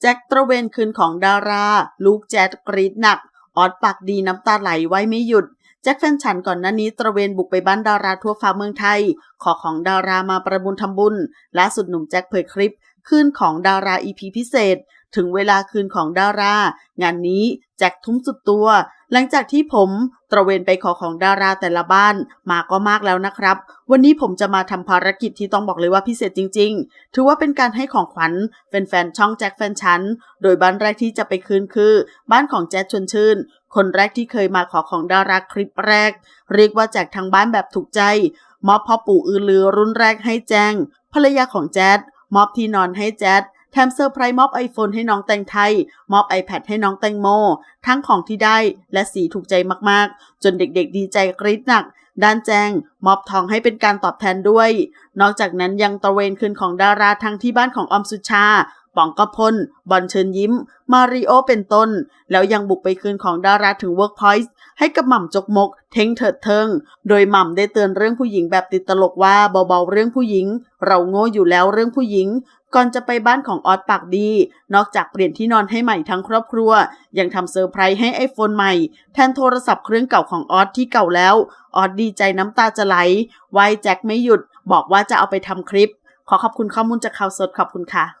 แจ็คตระเวนคืนของดารา ลูกแจ็คกรีดหนัก ออดปากดีน้ำตาไหลไว้ไม่หยุด แจ็คแฟนฉันก่อนหน้านี้ตระเวนบุกไปบ้านดาราทั่วฟ้าเมืองไทย ขอของดารามาประมูลทำบุญล่าสุดหนุ่มแจ็คเผยคลิป คืนของดาราอีพีพิเศษ ถึงเวลาคืนของดารา งานนี้แจ็คทุ่มสุดตัว หลังจากที่ผมตระเวนไปขอของดาราแต่ละบ้านมาก็มากแล้วนะครับ วันนี้ผมจะมาทำภารกิจที่ต้องบอกเลยว่าพิเศษจริง ๆ ถือว่าเป็นการให้ของขวัญแฟนๆช่องแจ็คแฟนฉัน โดยบ้านแรกที่จะไปคืนคือ บ้านของแจ๊ดชวนชื่น คนแรกที่เคยมาขอของดาราคลิปแรก เรียกว่าแจกทางบ้านแบบถูกใจมอบพ่อปู่อือลือรุ่นแรกให้แจงภรรยาของแจ๊ด มอบที่นอนให้แจ๊ดแถมเซอร์ไพรส์มอบ iPhone ให้น้องแตงไทย มอบ iPad ให้น้องแตงโม ทั้งของที่ได้และสีถูกใจมากๆ จนเด็กๆดีใจกรี๊ดหนัก ด้านแจงมอบทองให้เป็นการตอบแทนด้วย นอกจากนั้นยังตระเวนคืนของดาราทั้งที่บ้านของอมสุชาป๋องกพลบอลเชิญยิ้ม มาริโอเป็นต้น แล้วยังบุกไปคืนของดาราถึง Workpoint ให้กับหม่ำจกมก เท้งเถิดเทิง โดยหม่ำได้เตือนเรื่องผู้หญิงแบบติดตลกว่าเบาๆเรื่องผู้หญิง เราโง่อยู่แล้วเรื่องผู้หญิง ก่อนจะไปบ้านของออสปากดี นอกจากเปลี่ยนที่นอนให้ใหม่ทั้งครอบครัว ยังทำเซอร์ไพรส์ให้ไอโฟนใหม่ แทนโทรศัพท์เครื่องเก่าของออสที่เก่าแล้ว ออสดีใจน้ำตาจะไหลไหวแจ็คไม่หยุด บอกว่าจะเอาไปทำคลิป ขอขอบคุณข้อมูลจากข่าวสดขอบคุณค่ะ